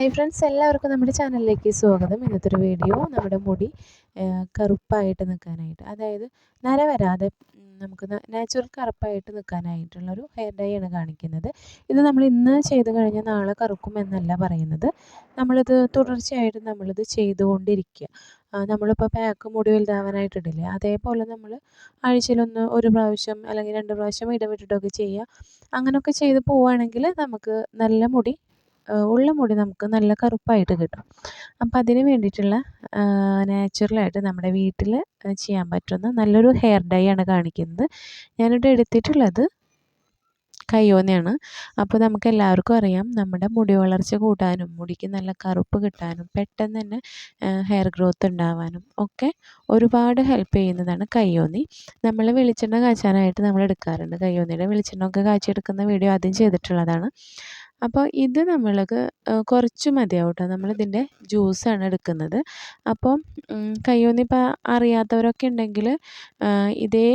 Hi friends എല്ലാവർക്കും നമ്മുടെ ചാനലിലേക്ക് സ്വാഗതം. ഇന്നത്തെ വീഡിയോ നമ്മുടെ മുടി കറുപ്പായിട്ട് നിൽക്കാനായിട്ട്. അതായത് നര വരാതെ നമുക്ക് നാച്ചുറൽ കറുപ്പായിട്ട് നിൽക്കാനായിട്ടുള്ളൊരു ഹെയർ ഡൈ ആണ് കാണിക്കുന്നത്. ഇത് നമ്മൾ ഇന്ന് ചെയ്ത് കഴിഞ്ഞാൽ നാളെ കറുക്കും എന്നല്ല പറയുന്നത്. നമ്മളിത് തുടർച്ചയായിട്ട് നമ്മളിത് ചെയ്തുകൊണ്ടിരിക്കുക. നമ്മളിപ്പോൾ പാക്ക് മുടി വലുതാവാനായിട്ടിടില്ലേ അതേപോലെ നമ്മൾ ആഴ്ചയിലൊന്ന് ഒരു പ്രാവശ്യം അല്ലെങ്കിൽ രണ്ട് പ്രാവശ്യം ഇടവിട്ടിട്ടൊക്കെ ചെയ്യുക. അങ്ങനെയൊക്കെ ചെയ്ത് പോവുകയാണെങ്കിൽ നമുക്ക് നല്ല മുടി ഉള്ള മുടി നമുക്ക് നല്ല കറുപ്പായിട്ട് കിട്ടും. അപ്പം അതിന് വേണ്ടിയിട്ടുള്ള നാച്ചുറലായിട്ട് നമ്മുടെ വീട്ടിൽ ചെയ്യാൻ പറ്റുന്ന നല്ലൊരു ഹെയർ ഡൈ ആണ് കാണിക്കുന്നത്. ഞാനിവിടെ എടുത്തിട്ടുള്ളത് കയ്യോന്നയാണ് അപ്പോൾ നമുക്ക് എല്ലാവർക്കും അറിയാം നമ്മുടെ മുടി വളർച്ച കൂട്ടാനും മുടിക്ക് നല്ല കറുപ്പ് കിട്ടാനും പെട്ടെന്ന് തന്നെ ഹെയർ ഗ്രോത്ത് ഉണ്ടാവാനും ഒക്കെ ഒരുപാട് ഹെൽപ്പ് ചെയ്യുന്നതാണ് കയ്യോന്നി. നമ്മൾ വെളിച്ചെണ്ണ കാച്ചാനായിട്ട് നമ്മൾ എടുക്കാറുണ്ട്. കയ്യോന്നിയുടെ വെളിച്ചെണ്ണ ഒക്കെ കാച്ചെടുക്കുന്ന വീഡിയോ ആദ്യം ചെയ്തിട്ടുള്ളതാണ്. അപ്പോൾ ഇത് നമ്മൾക്ക് കുറച്ച് മതിയാവും കേട്ടോ നമ്മളിതിന്റെ ജ്യൂസാണ് എടുക്കുന്നത്. അപ്പോൾ കയ്യോന്നി ഇപ്പം അറിയാത്തവരൊക്കെ ഉണ്ടെങ്കിൽ ഇതേ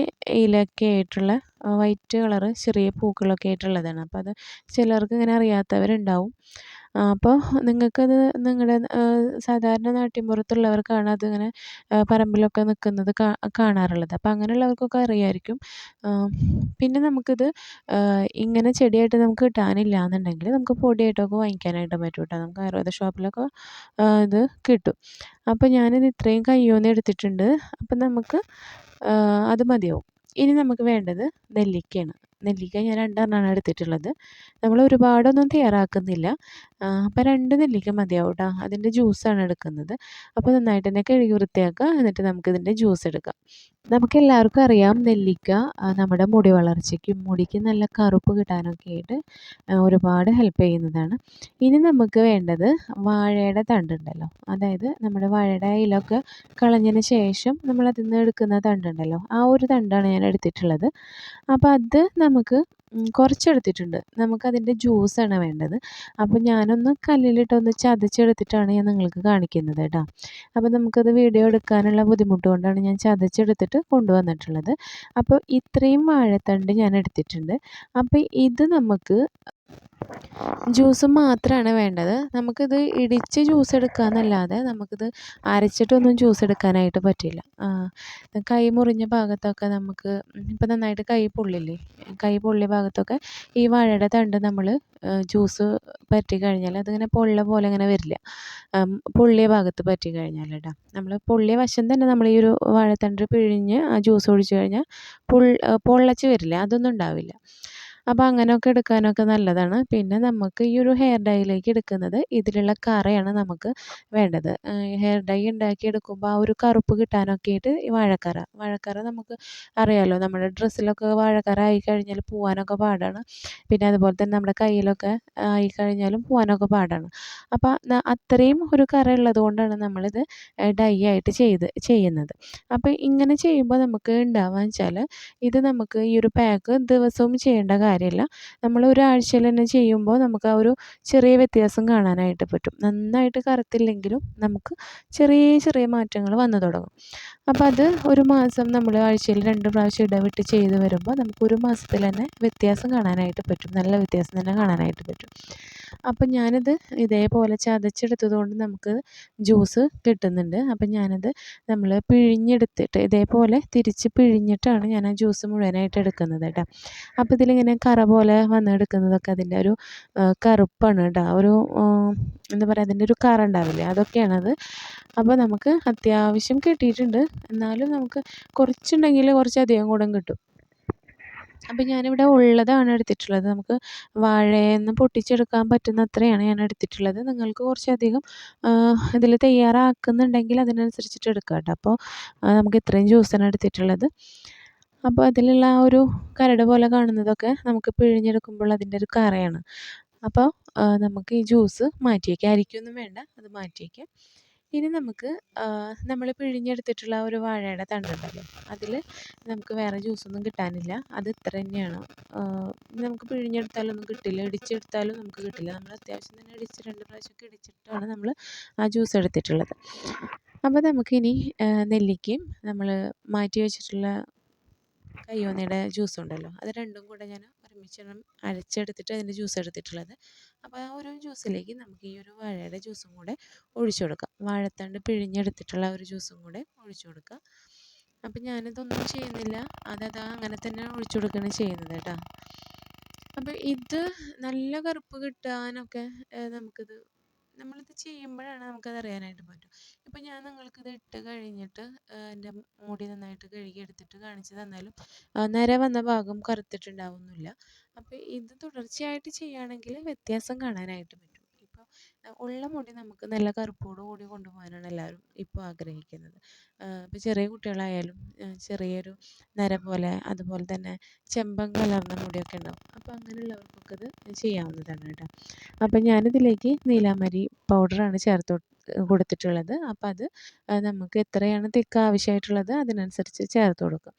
ഇലയൊക്കെ ആയിട്ടുള്ള വൈറ്റ് കളറ് ചെറിയ പൂക്കളൊക്കെ ആയിട്ടുള്ളതാണ്. അപ്പോൾ അത് ചിലർക്ക് ഇങ്ങനെ അറിയാത്തവരുണ്ടാവും. അപ്പോൾ നിങ്ങൾക്കത് നിങ്ങളുടെ സാധാരണ നാട്ടിൻപുറത്തുള്ളവർക്കാണ് അതിങ്ങനെ പറമ്പിലൊക്കെ നിൽക്കുന്നത് കാണാറുള്ളത്. അപ്പോൾ അങ്ങനെയുള്ളവർക്കൊക്കെ അറിയാമായിരിക്കും പിന്നെ നമുക്കിത് ഇങ്ങനെ ചെടിയായിട്ട് നമുക്ക് കിട്ടാനില്ല എന്നുണ്ടെങ്കിൽ നമുക്ക് പൊടിയായിട്ടൊക്കെ വാങ്ങിക്കാനായിട്ട് പറ്റും കേട്ടോ നമുക്ക് ആയുർവേദ ഷോപ്പിലൊക്കെ ഇത് കിട്ടും. അപ്പോൾ ഞാനിത് ഇത്രയും കയ്യോന്ന് എടുത്തിട്ടുണ്ട്. അപ്പം നമുക്ക് അത് മതിയാവും. ഇനി നമുക്ക് വേണ്ടത് നെല്ലിക്കയാണ്. നെല്ലിക്ക ഞാൻ രണ്ടെണ്ണമാണ് എടുത്തിട്ടുള്ളത്. നമ്മൾ ഒരുപാടൊന്നും തയ്യാറാക്കുന്നില്ല. അപ്പോൾ രണ്ട് നെല്ലിക്ക മതിയാവും കേട്ടോ അതിന്റെ ജ്യൂസാണ് എടുക്കുന്നത്. അപ്പോൾ നന്നായിട്ട് തന്നെ കഴുകി വൃത്തിയാക്കുക. എന്നിട്ട് നമുക്കിതിന്റെ ജ്യൂസ് എടുക്കാം. നമുക്ക് എല്ലാവർക്കും അറിയാം നെല്ലിക്ക നമ്മുടെ മുടി വളർച്ചയ്ക്കും മുടിക്ക് നല്ല കറുപ്പ് കിട്ടാനൊക്കെ ആയിട്ട് ഒരുപാട് ഹെൽപ്പ് ചെയ്യുന്നതാണ്. ഇനി നമുക്ക് വേണ്ടത് വാഴയുടെ തണ്ടുണ്ടല്ലോ അതായത് നമ്മുടെ വാഴയുടെ ഇലൊക്കെ കളഞ്ഞതിന് ശേഷം നമ്മൾ അതിൽ നിന്ന് എടുക്കുന്ന തണ്ടുണ്ടല്ലോ ആ ഒരു തണ്ടാണ് ഞാൻ എടുത്തിട്ടുള്ളത്. അപ്പോൾ അത് നമുക്ക് കുറച്ചെടുത്തിട്ടുണ്ട്. നമുക്കതിന്റെ ജ്യൂസാണ് വേണ്ടത്. അപ്പോൾ ഞാനൊന്ന് കല്ലിലിട്ടൊന്ന് ചതച്ചെടുത്തിട്ടാണ് ഞാൻ നിങ്ങൾക്ക് കാണിക്കുന്നത് കേട്ടോ. അപ്പോൾ നമുക്കത് വീഡിയോ എടുക്കാനുള്ള ബുദ്ധിമുട്ട് കൊണ്ടാണ് ഞാൻ ചതച്ചെടുത്തിട്ട് കൊണ്ടുവന്നിട്ടുള്ളത്. അപ്പോൾ ഇത്രയും വാഴത്തണ്ട് ഞാൻ എടുത്തിട്ടുണ്ട്. അപ്പോൾ ഇത് നമുക്ക് ജ്യൂസ് മാത്രമാണ് വേണ്ടത്. നമുക്കിത് ഇടിച്ച് ജ്യൂസ് എടുക്കാമെന്നല്ലാതെ നമുക്കിത് അരച്ചിട്ടൊന്നും ജ്യൂസ് എടുക്കാനായിട്ട് പറ്റില്ല. കൈ മുറിഞ്ഞ ഭാഗത്തൊക്കെ നമുക്ക് ഇപ്പം നന്നായിട്ട് കൈ പൊള്ളില്ലേ? കൈ പൊള്ളിയ ഭാഗത്തൊക്കെ ഈ വാഴയുടെ തണ്ട് നമ്മൾ ജ്യൂസ് പറ്റി കഴിഞ്ഞാൽ അതിങ്ങനെ പൊള്ള പോലെ ഇങ്ങനെ വരില്ല. പൊള്ളിയ ഭാഗത്ത് പറ്റി കഴിഞ്ഞാൽ കേട്ടോ നമ്മൾ പൊള്ളിയ വശം തന്നെ നമ്മൾ ഈ ഒരു വാഴത്തണ്ട് പിഴിഞ്ഞ് ആ ജ്യൂസ് ഒഴിച്ച് കഴിഞ്ഞാൽ പൊള്ളച്ച് വരില്ല. അതൊന്നും ഉണ്ടാവില്ല. അപ്പോൾ അങ്ങനെയൊക്കെ എടുക്കാനൊക്കെ നല്ലതാണ്. പിന്നെ നമുക്ക് ഈ ഒരു ഹെയർ ഡൈയിലേക്ക് എടുക്കുന്നത് ഇതിലുള്ള കറയാണ് നമുക്ക് വേണ്ടത്. ഹെയർ ഡൈ ഉണ്ടാക്കി എടുക്കുമ്പോൾ ആ ഒരു കറുപ്പ് കിട്ടാനൊക്കെ ആയിട്ട് ഈ വാഴക്കറ. വാഴക്കറ നമുക്ക് അറിയാലോ നമ്മുടെ ഡ്രസ്സിലൊക്കെ വാഴക്കറ ആയി കഴിഞ്ഞാൽ പോവാനൊക്കെ പാടാണ്. പിന്നെ അതുപോലെ തന്നെ നമ്മുടെ കയ്യിലൊക്കെ ആയി കഴിഞ്ഞാലും പോവാനൊക്കെ പാടാണ്. അപ്പോൾ അത്രയും ഒരു കറ ഉള്ളത് കൊണ്ടാണ് നമ്മളിത് ഡൈ ആയിട്ട് ചെയ്ത് ചെയ്യുന്നത്. അപ്പോൾ ഇങ്ങനെ ചെയ്യുമ്പോൾ നമുക്ക് ഉണ്ടാവുക വെച്ചാൽ ഇത് നമുക്ക് ഈ ഒരു പാക്ക് ദിവസവും ചെയ്യേണ്ട കാര്യം കാര്യമില്ല. നമ്മൾ ഒരാഴ്ചയിൽ തന്നെ ചെയ്യുമ്പോൾ നമുക്ക് ആ ഒരു ചെറിയ വ്യത്യാസം കാണാനായിട്ട് പറ്റും. നന്നായിട്ട് കറുത്തില്ലെങ്കിലും നമുക്ക് ചെറിയ ചെറിയ മാറ്റങ്ങൾ വന്നു തുടങ്ങും. അപ്പോൾ അത് ഒരു മാസം നമ്മൾ ആഴ്ചയിൽ രണ്ട് പ്രാവശ്യം ഇടവിട്ട് ചെയ്ത് വരുമ്പോൾ നമുക്ക് ഒരു മാസത്തിൽ തന്നെ വ്യത്യാസം കാണാനായിട്ട് പറ്റും. നല്ല വ്യത്യാസം തന്നെ കാണാനായിട്ട് പറ്റും. അപ്പം ഞാനിത് ഇതേപോലെ ചതച്ചെടുത്തതുകൊണ്ട് നമുക്ക് ജ്യൂസ് കിട്ടുന്നുണ്ട്. അപ്പം ഞാനത് നമ്മൾ പിഴിഞ്ഞെടുത്തിട്ട് ഇതേപോലെ തിരിച്ച് പിഴിഞ്ഞിട്ടാണ് ഞാൻ ആ ജ്യൂസ് മുഴുവനായിട്ട് എടുക്കുന്നത് കേട്ടോ. അപ്പോൾ ഇതിലിങ്ങനെ കറ പോലെ വന്നെടുക്കുന്നതൊക്കെ അതിന്റെ ഒരു കറുപ്പാണ് കേട്ടോ. ഒരു എന്താ പറയുക അതിന്റെ ഒരു കറ ഉണ്ടാവില്ലേ? അതൊക്കെയാണത്. അപ്പോൾ നമുക്ക് അത്യാവശ്യം കിട്ടിയിട്ടുണ്ട്. എന്നാലും നമുക്ക് കുറച്ചുണ്ടെങ്കിൽ കുറച്ചധികം കൂടെ കിട്ടും. അപ്പം ഞാനിവിടെ ഉള്ളതാണ് എടുത്തിട്ടുള്ളത്. നമുക്ക് വാഴയെന്ന് പൊട്ടിച്ചെടുക്കാൻ പറ്റുന്ന അത്രയാണ് ഞാൻ എടുത്തിട്ടുള്ളത്. നിങ്ങൾക്ക് കുറച്ചധികം ഇതിൽ തയ്യാറാക്കുന്നുണ്ടെങ്കിൽ അതിനനുസരിച്ചിട്ട് എടുക്കാം കേട്ടോ. അപ്പോൾ നമുക്ക് ഇത്രയും ജ്യൂസാണ് എടുത്തിട്ടുള്ളത്. അപ്പോൾ അതിലുള്ള ആ ഒരു കരട് പോലെ കാണുന്നതൊക്കെ നമുക്ക് പിഴിഞ്ഞെടുക്കുമ്പോൾ അതിന്റെ ഒരു കറയാണ്. അപ്പോൾ നമുക്ക് ഈ ജ്യൂസ് മാറ്റി വയ്ക്കാം അരിക്കൊന്നും വേണ്ട അത് മാറ്റി ഇനി നമുക്ക് നമ്മൾ പിഴിഞ്ഞെടുത്തിട്ടുള്ള ഒരു വാഴയുടെ തണ്ടുണ്ടല്ലോ അതിൽ നമുക്ക് വേറെ ജ്യൂസൊന്നും കിട്ടാനില്ല. അത് ഇത്ര തന്നെയാണ്. നമുക്ക് പിഴിഞ്ഞെടുത്താലൊന്നും കിട്ടില്ല ഇടിച്ചെടുത്താലും നമുക്ക് കിട്ടില്ല. നമ്മൾ അത്യാവശ്യം തന്നെ ഇടിച്ച് രണ്ട് പ്രാവശ്യമൊക്കെ ഇടിച്ചിട്ടാണ് നമ്മൾ ആ ജ്യൂസ് എടുത്തിട്ടുള്ളത്. അപ്പോൾ നമുക്കിനി നെല്ലിക്കയും നമ്മൾ മാറ്റി വെച്ചിട്ടുള്ള കയ്യോന്നിയുടെ ജ്യൂസ് ഉണ്ടല്ലോ അത് രണ്ടും കൂടെ ഞാൻ ഒരുമിച്ച് അരച്ചെടുത്തിട്ട് അതിന്റെ ജ്യൂസ് എടുത്തിട്ടുള്ളത്. അപ്പോൾ ആ ഒരു ജ്യൂസിലേക്ക് നമുക്ക് ഈ ഒരു വാഴയുടെ ജ്യൂസും കൂടെ ഒഴിച്ചു കൊടുക്കാം. വാഴത്തണ്ട് പിഴിഞ്ഞെടുത്തിട്ടുള്ള ഒരു ജ്യൂസും കൂടെ ഒഴിച്ചു കൊടുക്കുക അപ്പം ഞാനിതൊന്നും ചെയ്യുന്നില്ല. അതാ അങ്ങനെ തന്നെ ഒഴിച്ചു കൊടുക്കുകയാണ് ചെയ്യുന്നത് കേട്ടോ. അപ്പോൾ ഇത് നല്ല കറുപ്പ് കിട്ടാനൊക്കെ നമുക്കിത് നമ്മളിത് ചെയ്യുമ്പോഴാണ് നമുക്കത് അറിയാനായിട്ട് പറ്റും. ഇപ്പം ഞാൻ നിങ്ങൾക്ക് ഇത് ഇട്ട് കഴിഞ്ഞിട്ട് എന്റെ മുടി നന്നായിട്ട് കഴുകി എടുത്തിട്ട് കാണിച്ച് തന്നാലും നേരെ വന്ന ഭാഗം കറുത്തിട്ടുണ്ടാവുന്നില്ല. അപ്പോൾ ഇത് തുടർച്ചയായിട്ട് ചെയ്യുകയാണെങ്കിൽ വ്യത്യാസം കാണാനായിട്ട് പറ്റും. ഉള്ള മുടി നമുക്ക് നല്ല കറുപ്പോട് കൂടി കൊണ്ടുപോകാനാണ് എല്ലാവരും ഇപ്പോൾ ആഗ്രഹിക്കുന്നത്. ഇപ്പോൾ ചെറിയ കുട്ടികളായാലും ചെറിയൊരു നര പോലെ അതുപോലെ തന്നെ ചെമ്പൻ കലർന്ന മുടിയൊക്കെ ഉണ്ടാവും. അപ്പോൾ അങ്ങനെയുള്ളവർക്കൊക്കെ ഇത് ചെയ്യാവുന്നതാണ് കേട്ടോ. അപ്പോൾ ഞാനിതിലേക്ക് നീലാമരി പൗഡറാണ് ചേർത്ത് കൊടുത്തിട്ടുള്ളത്. അപ്പോൾ അത് നമുക്ക് എത്രയാണ് തിക്ക് ആവശ്യമായിട്ടുള്ളത് അതിനനുസരിച്ച് ചേർത്ത് കൊടുക്കും.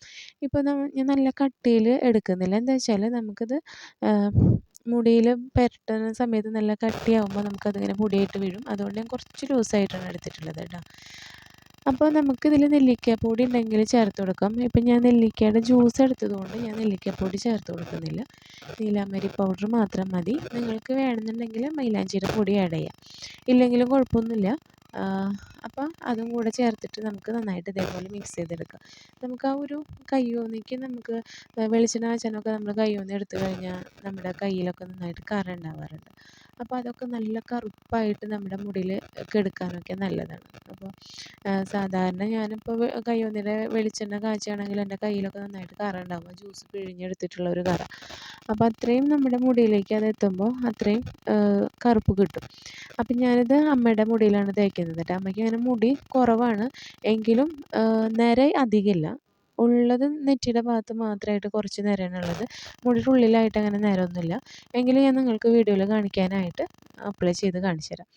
ഇപ്പോൾ ഞാൻ നല്ല കട്ടിയിൽ എടുക്കുന്നില്ല. എന്താ വെച്ചാൽ നമുക്കിത് മുടിയിൽ പുരട്ടുന്ന സമയത്ത് നല്ല കട്ടിയാവുമ്പോൾ നമുക്കതിങ്ങനെ പൊടിയായിട്ട് വീഴും. അതുകൊണ്ട് ഞാൻ കുറച്ച് ലൂസായിട്ടാണ് എടുത്തിട്ടുള്ളത് കേട്ടോ. അപ്പോൾ നമുക്കിതിൽ നെല്ലിക്കാപ്പൊടി ഉണ്ടെങ്കിൽ ചേർത്ത് കൊടുക്കാം. ഇപ്പം ഞാൻ നെല്ലിക്കയുടെ ജ്യൂസ് എടുത്തതുകൊണ്ട് ഞാൻ നെല്ലിക്കാപ്പൊടി ചേർത്ത് കൊടുക്കുന്നില്ല. നീലാമരി പൗഡർ മാത്രം മതി. നിങ്ങൾക്ക് വേണമെന്നുണ്ടെങ്കിൽ മൈലാഞ്ചിയുടെ പൊടി ആഡ് ചെയ്യാം. ഇല്ലെങ്കിലും കുഴപ്പമൊന്നുമില്ല. അപ്പോൾ അതും കൂടെ ചേർത്തിട്ട് നമുക്ക് നന്നായിട്ട് ഇതേപോലെ മിക്സ് ചെയ്തെടുക്കാം. നമുക്ക് ആ ഒരു കയ്യോന്നിക്ക് നമുക്ക് വെളിച്ചെണ്ണ കാച്ചാനൊക്കെ നമ്മൾ കയ്യോന്നി എടുത്തു കഴിഞ്ഞാൽ നമ്മുടെ കയ്യിലൊക്കെ നന്നായിട്ട് കറ ഉണ്ടാവാറുണ്ട്. അപ്പോൾ അതൊക്കെ നല്ല കറുപ്പായിട്ട് നമ്മുടെ മുടിയിൽ കെടുക്കാനൊക്കെ നല്ലതാണ്. അപ്പോൾ സാധാരണ ഞാനിപ്പോൾ കയ്യോന്നിയുടെ വെളിച്ചെണ്ണ കാച്ചുകയാണെങ്കിൽ എന്റെ കയ്യിലൊക്കെ നന്നായിട്ട് കറ ഉണ്ടാവും ജ്യൂസ് പിഴിഞ്ഞെടുത്തിട്ടുള്ള ഒരു കറ. അപ്പോൾ അത്രയും നമ്മുടെ മുടിയിലേക്ക് അത് എത്തുമ്പോൾ അത്രയും കറുപ്പ് കിട്ടും. അപ്പം ഞാനിത് അമ്മയുടെ മുടിയിലാണ് തേക്കുന്നത് കേട്ടോ. അമ്മയ്ക്ക് അങ്ങനെ മുടി കുറവാണ്. എങ്കിലും നിര അധികമില്ല. ഉള്ളത് നെറ്റിയുടെ ഭാഗത്ത് മാത്രമായിട്ട് കുറച്ച് നിരയാണുള്ളത് മുടിയുടെ ഉള്ളിലായിട്ട് അങ്ങനെ നേരമൊന്നുമില്ല എങ്കിലും ഞാൻ നിങ്ങൾക്ക് വീഡിയോയിൽ കാണിക്കാനായിട്ട് അപ്ലൈ ചെയ്ത് കാണിച്ചു തരാം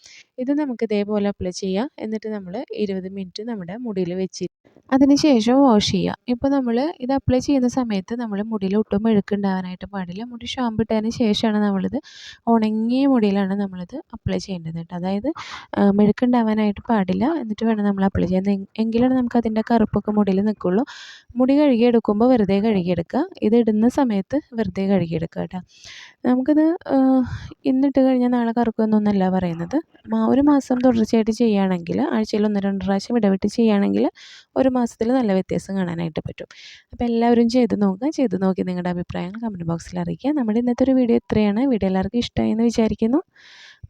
ഇത് നമുക്ക് ഇതേപോലെ അപ്ലൈ ചെയ്യാം. എന്നിട്ട് നമ്മൾ ഇരുപത് മിനിറ്റ് നമ്മുടെ മുടിയിൽ വെച്ച് അതിന് ശേഷം വാഷ് ചെയ്യുക ഇപ്പോൾ നമ്മൾ ഇത് അപ്ലൈ ചെയ്യുന്ന സമയത്ത് നമ്മൾ മുടിയിൽ ഒട്ടും മെഴുക്കുണ്ടാകാനായിട്ട് പാടില്ല. മുടി ഷാമ്പിട്ടതിന് ശേഷമാണ് നമ്മളിത് ഉണങ്ങിയ മുടിയിലാണ് നമ്മളിത് അപ്ലൈ ചെയ്യേണ്ടത് കേട്ടോ. അതായത് മെഴുക്കുണ്ടാവാനായിട്ട് പാടില്ല. എന്നിട്ട് വേണം നമ്മൾ അപ്ലൈ ചെയ്യാൻ. എങ്കിലാണ് നമുക്ക് അതിന്റെ കറുപ്പൊക്കെ മുടിയിൽ നിൽക്കുള്ളൂ. മുടി കഴുകിയെടുക്കുമ്പോൾ വെറുതെ കഴുകിയെടുക്കുക ഇത് ഇടുന്ന സമയത്ത് വെറുതെ കഴുകിയെടുക്കുക കേട്ടോ. നമുക്കിത് ഇന്നിട്ട് കഴിഞ്ഞാൽ നാളെ കറുക്കുമെന്നൊന്നല്ല പറയുന്നത്. ഒരു മാസം തുടർച്ചയായിട്ട് ചെയ്യുകയാണെങ്കിൽ ആഴ്ചയിൽ ഒന്ന് രണ്ട് പ്രാവശ്യം ഇടവിട്ട് ചെയ്യുകയാണെങ്കിൽ ഒരു മാസത്തിൽ നല്ല വ്യത്യാസം കാണാനായിട്ട് പറ്റും. അപ്പോൾ എല്ലാവരും ചെയ്ത് നോക്കുക. ചെയ്ത് നോക്കി നിങ്ങളുടെ അഭിപ്രായങ്ങൾ കമന്റ് ബോക്സിൽ അറിയിക്കുക. നമ്മുടെ ഇന്നത്തെ ഒരു വീഡിയോ ഇത്രയാണ്. വീഡിയോ എല്ലാവർക്കും ഇഷ്ടമായി എന്ന് വിചാരിക്കുന്നു.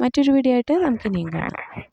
മറ്റൊരു വീഡിയോ ആയിട്ട് നമുക്ക് ഇനിയും കാണാം.